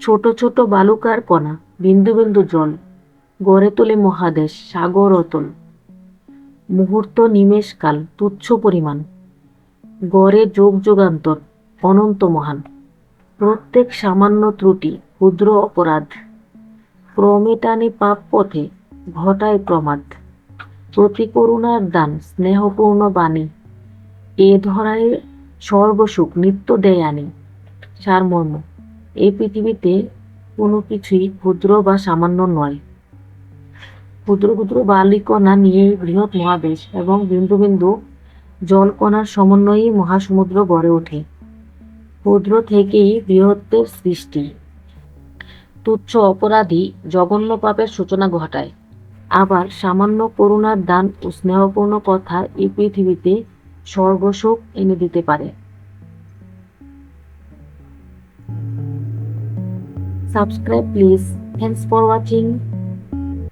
ছোট ছোট বালুকার কণা, বিন্দু বিন্দু জল, গড়ে তোলে মহাদেশ, সাগর অতল। মুহূর্ত নিমেষকাল তুচ্ছ পরিমাণ। গড়ে যোগ যোগান্তর, অনন্ত মহান। প্রত্যেক সামান্য ত্রুটি, ক্ষুদ্র অপরাধ। ক্রমে টানে পাপ পথে, ঘটায় প্রমাদ। প্রতি করুণার দান, স্নেহপূর্ণ বাণী। এ ধরায় স্বর্গসুখ, নিত্য দেয় আনি সারমর্ম। এই পৃথিবীতে কোনো কিছুই ক্ষুদ্র বা সামান্য নয়। ক্ষুদ্র ক্ষুদ্র বালিকণা নিয়ে বৃহৎ মহাদেশ এবং বিন্দু বিন্দু জলকণার সমন্বয়েই মহাসমুদ্র গড়ে ওঠে। ক্ষুদ্র থেকেই বৃহত্তের সৃষ্টি। তুচ্ছ অপরাধী জঘন্য পাপের সূচনা ঘটায়। আবার সামান্য করুণার দান ও স্নেহপূর্ণ কথা এই পৃথিবীতে স্বর্গসুখ এনে দিতে পারে। Subscribe please. Thanks for watching